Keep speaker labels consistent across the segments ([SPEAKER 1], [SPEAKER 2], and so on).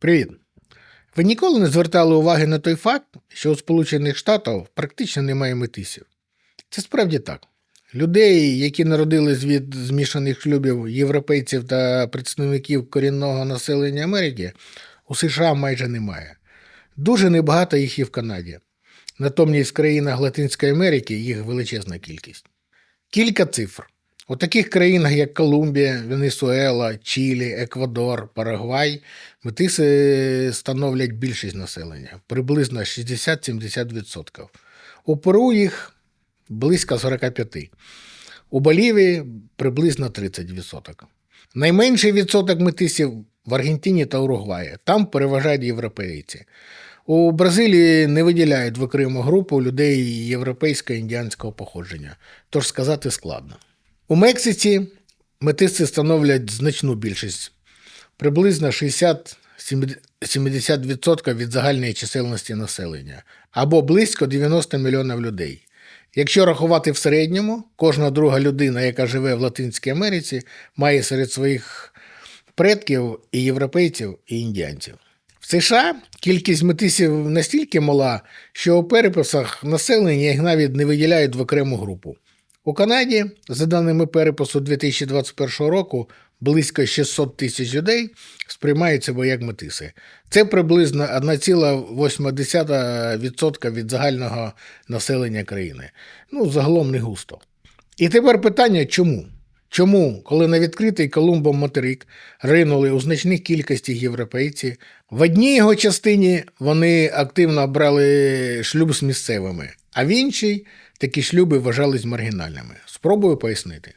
[SPEAKER 1] Привіт. Ви ніколи не звертали уваги на той факт, що у Сполучених Штатах практично немає метисів. Це справді так. Людей, які народились від змішаних шлюбів європейців та представників корінного населення Америки, у США майже немає. Дуже небагато їх і в Канаді. Натомість в країнах Латинської Америки їх величезна кількість. Кілька цифр. У таких країнах, як Колумбія, Венесуела, Чилі, Еквадор, Парагвай, метиси становлять більшість населення приблизно 60-70%. У Перу їх близько 45%. У Болівії приблизно 30%. Найменший відсоток метисів в Аргентині та Уругваї. Там переважають європейці. У Бразилії не виділяють в окрему групу людей європейського індіанського походження, тож сказати складно. У Мексиці метиси становлять значну більшість, приблизно 60-70% від загальної чисельності населення, або близько 90 мільйонів людей. Якщо рахувати в середньому, кожна друга людина, яка живе в Латинській Америці, має серед своїх предків і європейців, і індіанців. В США кількість метисів настільки мала, що у переписах населення їх навіть не виділяють в окрему групу. У Канаді, за даними перепису 2021 року, близько 600 тисяч людей сприймають себе як метиси. Це приблизно 1,8% від загального населення країни. Ну, загалом не густо. І тепер питання, чому? Чому, коли на відкритий Колумбом материк ринули у значних кількості європейці, в одній його частині вони активно брали шлюб з місцевими, а в іншій такі шлюби вважались маргінальними. Спробую пояснити.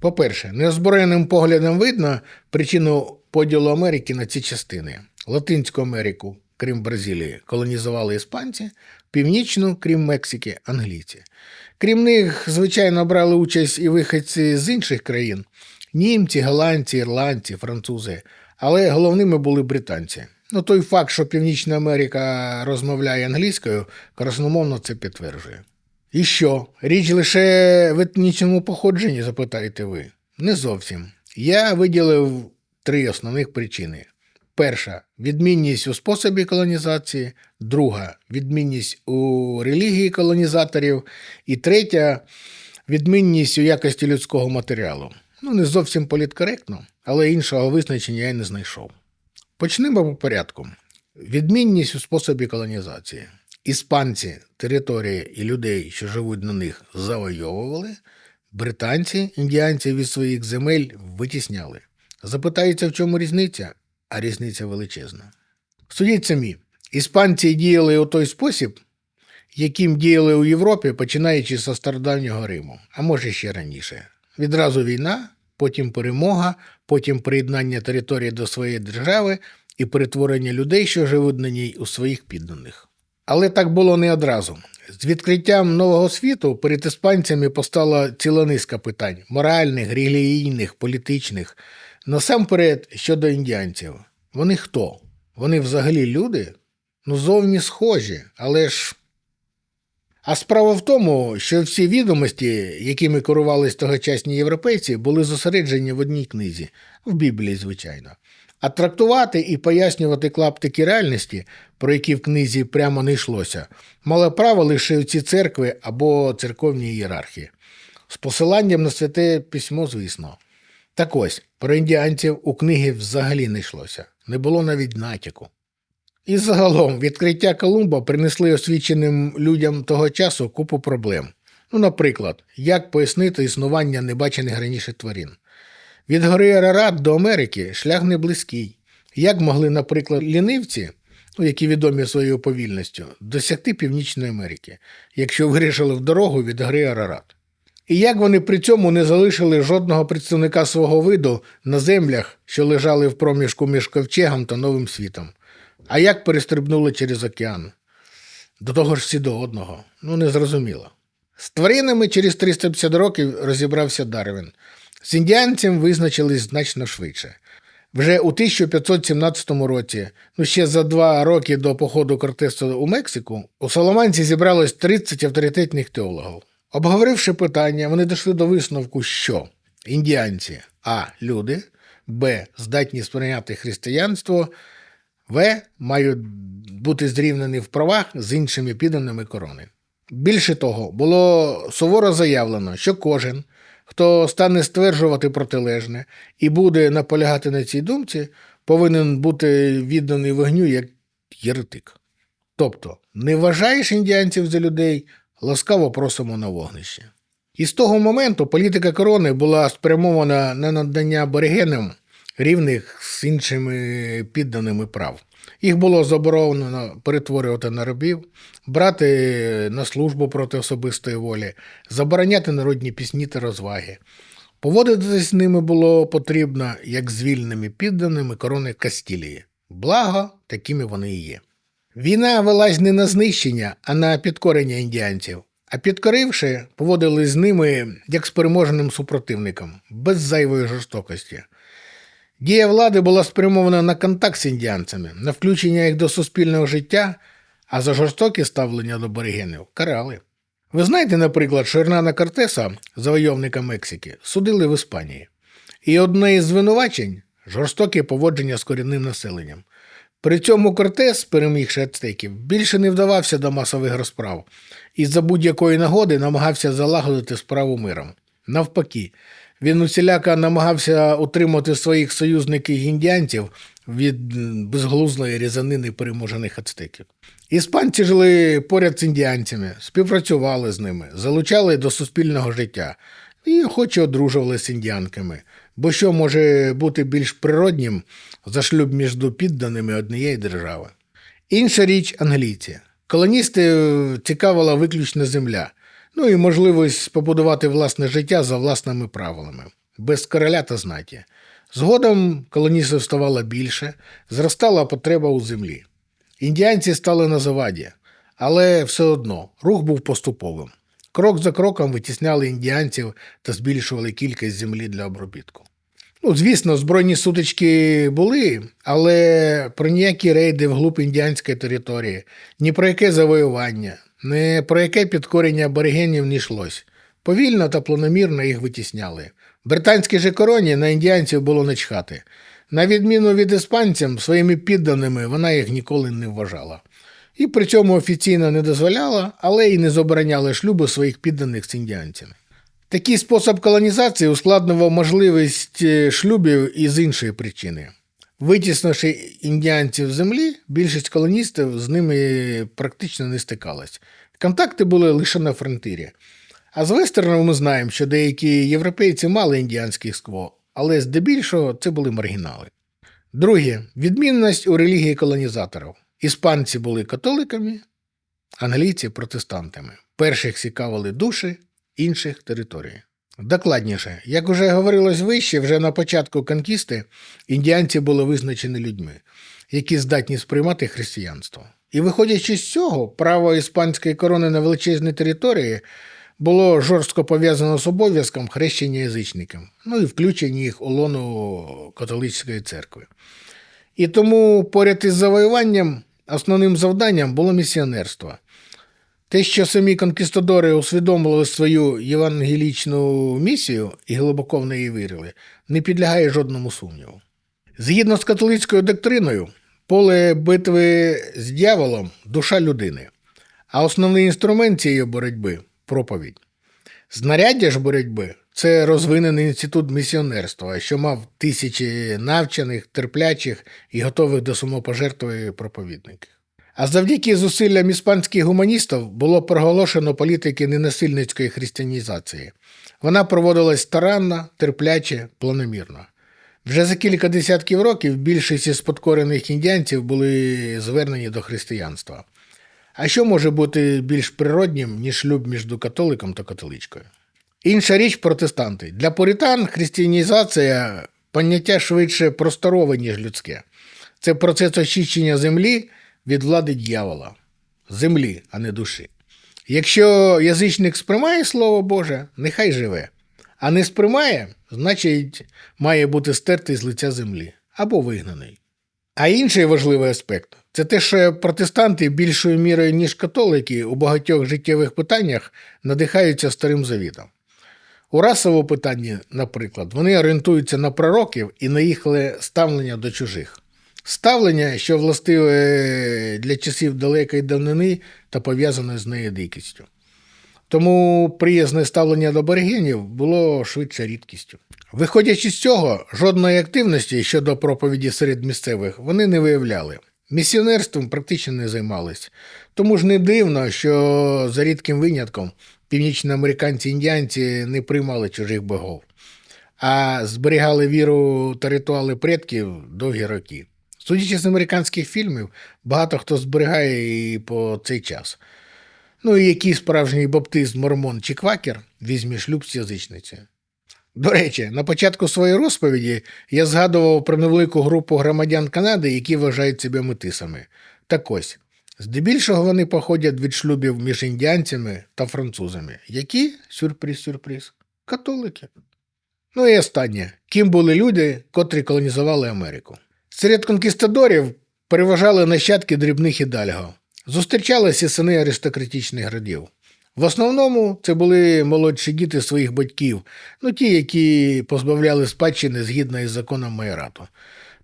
[SPEAKER 1] По-перше, неозброєним поглядом видно причину поділу Америки на ці частини. Латинську Америку, крім Бразилії, колонізували іспанці, північну, крім Мексики, англійці. Крім них, звичайно, брали участь і виходці з інших країн: німці, голландці, ірландці, французи, але головними були британці. Ну, той факт, що Північна Америка розмовляє англійською, красномовно це підтверджує. І що? Річ лише в етнічному походженні, запитаєте ви? Не зовсім. Я виділив три основних причини. Перша відмінність у способі колонізації, друга відмінність у релігії колонізаторів, і третя відмінність у якості людського матеріалу. Ну, не зовсім політкоректно, але іншого визначення я не знайшов. Почнемо по порядку. Відмінність у способі колонізації. Іспанці території і людей, що живуть на них, завойовували, британці індіанців від своїх земель витісняли. Запитається, в чому різниця, а різниця величезна. Судіть самі, іспанці діяли у той спосіб, яким діяли у Європі, починаючи з стародавнього Риму, а може ще раніше. Відразу війна, потім перемога, потім приєднання території до своєї держави і перетворення людей, що живуть на ній, у своїх підданих. Але так було не одразу. З відкриттям нового світу перед іспанцями постала ціла низка питань моральних, релігійних, політичних. Насамперед щодо індіанців. Вони хто? Вони взагалі люди? Ну, зовні схожі, але ж. А справа в тому, що всі відомості, якими керувались тогочасні європейці, були зосереджені в одній книзі, в Біблії, звичайно. А трактувати і пояснювати клаптики реальності, про які в книзі прямо не йшлося, мали право лише ці церкви або церковні ієрархії. З посиланням на святе письмо, звісно. Так ось, про індіанців у книги взагалі не йшлося, не було навіть натяку. І загалом відкриття Колумба принесли освіченим людям того часу купу проблем. Ну, наприклад, як пояснити існування небачених раніше тварин. Від гори Арарат до Америки шлях не близький. Як могли, наприклад, лінивці, ну, які відомі своєю повільністю, досягти Північної Америки, якщо вирішили в дорогу від гори Арарат? І як вони при цьому не залишили жодного представника свого виду на землях, що лежали в проміжку між ковчегом та Новим світом? А як перестрибнули через океан? До того ж всі до одного. Ну, незрозуміло. З тваринами через 350 років розібрався Дарвін. З індіанцем визначились значно швидше. Вже у 1517 році, ну ще за два роки до походу Кортеса у Мексику, у Соломанці зібралось 30 авторитетних теологів. Обговоривши питання, вони дійшли до висновку, що індіанці а. люди, б. здатні сприйняти християнство, В мають бути зрівнені в правах з іншими підданими корони. Більше того, було суворо заявлено, що кожен, хто стане стверджувати протилежне і буде наполягати на цій думці, повинен бути відданий вогню як єретик. Тобто, не вважаєш індіанців за людей, ласкаво просимо на вогнище. І з того моменту політика корони була спрямована на надання аборигенам рівних з іншими підданими прав. Їх було заборонено перетворювати на рабів, брати на службу проти особистої волі, забороняти народні пісні та розваги. Поводитися з ними було потрібно як з вільними підданими корони Кастілії. Благо, такими вони і є. Війна велась не на знищення, а на підкорення індіанців. А підкоривши, поводили з ними як з переможеним супротивником, без зайвої жорстокості. Дія влади була спрямована на контакт з індіанцями, на включення їх до суспільного життя, а за жорстоке ставлення до аборигенів карали. Ви знаєте, наприклад, що Ернана Кортеса, завойовника Мексики, судили в Іспанії. І одне із звинувачень жорстоке поводження з корінним населенням. При цьому Кортес, перемігши ацтеків, більше не вдавався до масових розправ і за будь-якої нагоди намагався залагодити справу миром. Навпаки, він усіляка намагався утримати своїх союзників індіанців від безглузної різанини переможених ацтеків. Іспанці жили поряд з індіанцями, співпрацювали з ними, залучали до суспільного життя і охоче одружували з індіанками. Бо що може бути більш природнім за шлюб між підданими однієї держави? Інша річ англійці. Колоністи е, цікавила виключно земля, ну і можливість побудувати власне життя за власними правилами, без короля та знаті. Згодом колоністів ставало більше, зростала потреба у землі. Індіанці стали на заваді, але все одно рух був поступовим. Крок за кроком витісняли індіанців та збільшували кількість землі для обробітку. Ну, звісно, збройні сутички були, але про ніякі рейди вглуб індіанської території, ні про яке завоювання, ні про яке підкорення аборигенів не йшлось. Повільно та планомірно їх витісняли. Британській же короні на індіанців було не чхати. На відміну від іспанцям, своїми підданими вона їх ніколи не вважала. І при цьому офіційно не дозволяла, але й не забороняла шлюби своїх підданих з індіанцями. Такий спосіб колонізації ускладнював можливість е, шлюбів і з іншої причини. Витіснивши індіанців з землі, більшість колоністів з ними практично не стикалась. Контакти були лише на фронтирі. А з вестерну ми знаємо, що деякі європейці мали індіанських скво, але здебільшого це були маргінали. Друге відмінність у релігії колонізаторів. Іспанці були католиками, англійці протестантами. Перших цікавили душі, інших території. Докладніше, як уже говорилось вище, вже на початку конкісти індіанці були визначені людьми, які здатні сприймати християнство. І виходячи з цього, право іспанської корони на величезній території було жорстко пов'язано з обов'язком хрещення язичникам, ну і включення їх у лону католицької церкви. І тому поряд із завоюванням основним завданням було місіонерство. Те, що самі конкістадори усвідомили свою євангелічну місію і глибоко в неї вірили, не підлягає жодному сумніву. Згідно з католицькою доктриною, поле битви з дьяволом душа людини, а основний інструмент цієї боротьби проповідь. Знаряддя ж боротьби це розвинений інститут місіонерства, що мав тисячі навчених, терплячих і готових до самопожертви проповідників. А завдяки зусиллям іспанських гуманістів було проголошено політики ненасильницької християнізації. Вона проводилась старанно, терпляче, планомірно. Вже за кілька десятків років більшість із подкорених індіанців були звернені до християнства. А що може бути більш природнім, ніж шлюб між католиком та католичкою? Інша річ протестанти. Для порітан християнізація поняття швидше просторове, ніж людське. Це процес очищення землі від влади дьявола. Землі, а не душі. Якщо язичник сприймає Слово Боже, нехай живе. А не сприймає, значить, має бути стертий з лиця землі або вигнаний. А інший важливий аспект це те, що протестанти більшою мірою, ніж католики, у багатьох життєвих питаннях надихаються старим завітом. У расовому питанні, наприклад, вони орієнтуються на пророків і на їх ставлення до чужих. Ставлення, що властиве для часів далекої давнини та пов'язане з нею дикістю. Тому приязне ставлення до аборигенів було швидше рідкістю. Виходячи з цього, жодної активності щодо проповіді серед місцевих вони не виявляли. Місіонерством практично не займались. Тому ж не дивно, що за рідким винятком північноамериканці індіанці не приймали чужих богов, а зберігали віру та ритуали предків довгі роки. Судячи з американських фільмів, багато хто зберігає і по цей час. Ну і який справжній баптист, мормон чи квакер візьме шлюб з язичницею. До речі, на початку своєї розповіді я згадував про невелику групу громадян Канади, які вважають себе метисами. Так ось, здебільшого вони походять від шлюбів між індіанцями та французами, які, сюрприз-сюрприз, католики. Ну і останнє, ким були люди, котрі колонізували Америку. Серед конкістадорів переважали нащадки дрібних ідальго. Зустрічалися сини аристократичних градів. В основному це були молодші діти своїх батьків, ну ті, які позбавляли спадщини згідно із законом майорату.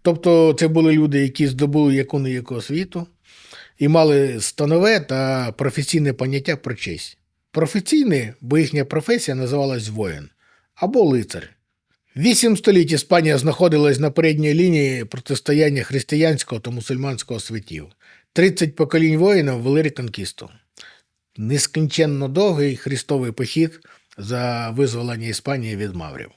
[SPEAKER 1] Тобто це були люди, які здобули яку не яку освіту і мали станове та професійне поняття про честь. Професійне, бо їхня професія називалась воїн або лицар. Вісім століть Іспанія знаходилась на передній лінії протистояння християнського та мусульманського світів. 30 поколінь воїнів вели реконкісту. Нескінченно довгий хрестовий похід за визволення Іспанії від маврів.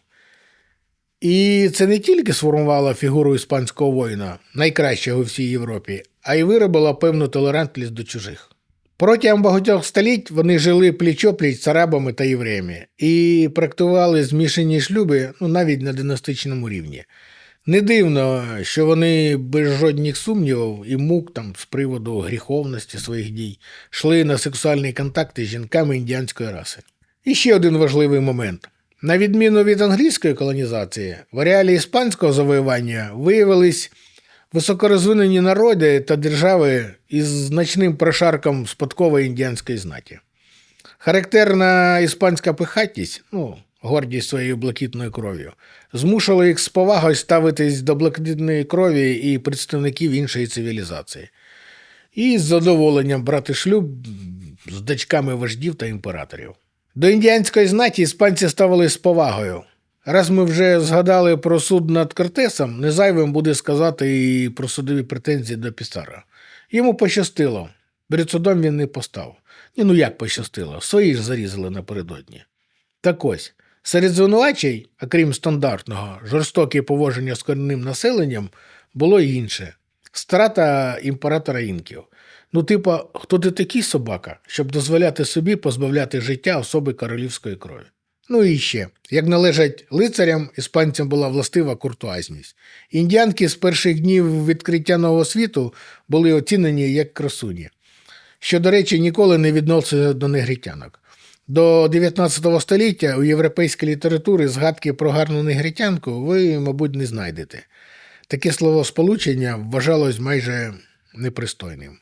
[SPEAKER 1] І це не тільки сформувало фігуру іспанського воїна, найкращого у всій Європі, а й виробило певну толерантність до чужих. Протягом багатьох століть вони жили пліч-опліч з арабами та євреями і практикували змішані шлюби ну, навіть на династичному рівні. Не дивно, що вони без жодних сумнівів і мук там з приводу гріховності своїх дій йшли на сексуальні контакти з жінками індіанської раси. І ще один важливий момент. На відміну від англійської колонізації, в ареалі іспанського завоювання виявились високорозвинені народи та держави із значним прошарком спадкової індіанської знаті. Характерна іспанська пихатість, ну, гордість своєю блакитною кров'ю, змушувала їх з повагою ставитись до блакитної крові і представників іншої цивілізації, і з задоволенням брати шлюб з дочками вождів та імператорів. До індіанської знаті іспанці ставились з повагою. Раз ми вже згадали про суд над Кортесом, незайвим буде сказати і про судові претензії до Пісара. Йому пощастило. Перед судом він не постав. Ні, ну як пощастило, свої ж зарізали напередодні. Так ось, серед звинувачень, окрім стандартного, жорстоке поводження з корінним населенням, було й інше страта імператора інків. Ну, типа, хто ти такий собака, щоб дозволяти собі позбавляти життя особи королівської крові? Ну і ще, як належать лицарям, іспанцям була властива куртуазність. Індіанки з перших днів відкриття нового світу були оцінені як красуні, що, до речі, ніколи не відноситься до негритянок. До 19 століття у європейській літературі згадки про гарну негритянку ви, мабуть, не знайдете. Таке словосполучення вважалось майже непристойним.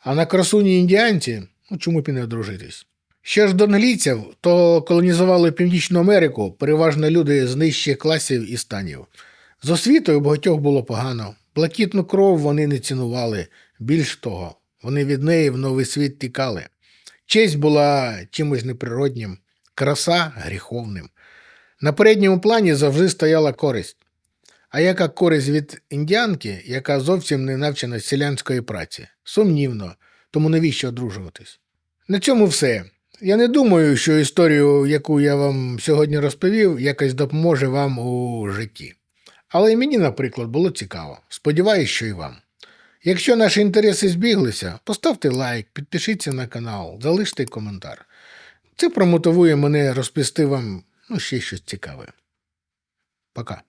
[SPEAKER 1] А на красуні індіанці, ну чому б і не одружитись? Що ж до англійців, то колонізували Північну Америку переважно люди з нижчих класів і станів. З освітою багатьох було погано. Блакитну кров вони не цінували. Більш того, вони від неї в новий світ тікали. Честь була чимось неприроднім, краса гріховним. На передньому плані завжди стояла користь. А яка користь від індіанки, яка зовсім не навчена селянської праці? Сумнівно, тому навіщо одружуватись? На цьому все. Я не думаю, що історію, яку я вам сьогодні розповів, якось допоможе вам у житті. Але і мені, наприклад, було цікаво. Сподіваюсь, що і вам. Якщо наші інтереси збіглися, поставте лайк, підпишіться на канал, залиште коментар. Це промотивує мене розповісти вам ну, ще щось цікаве. Пока.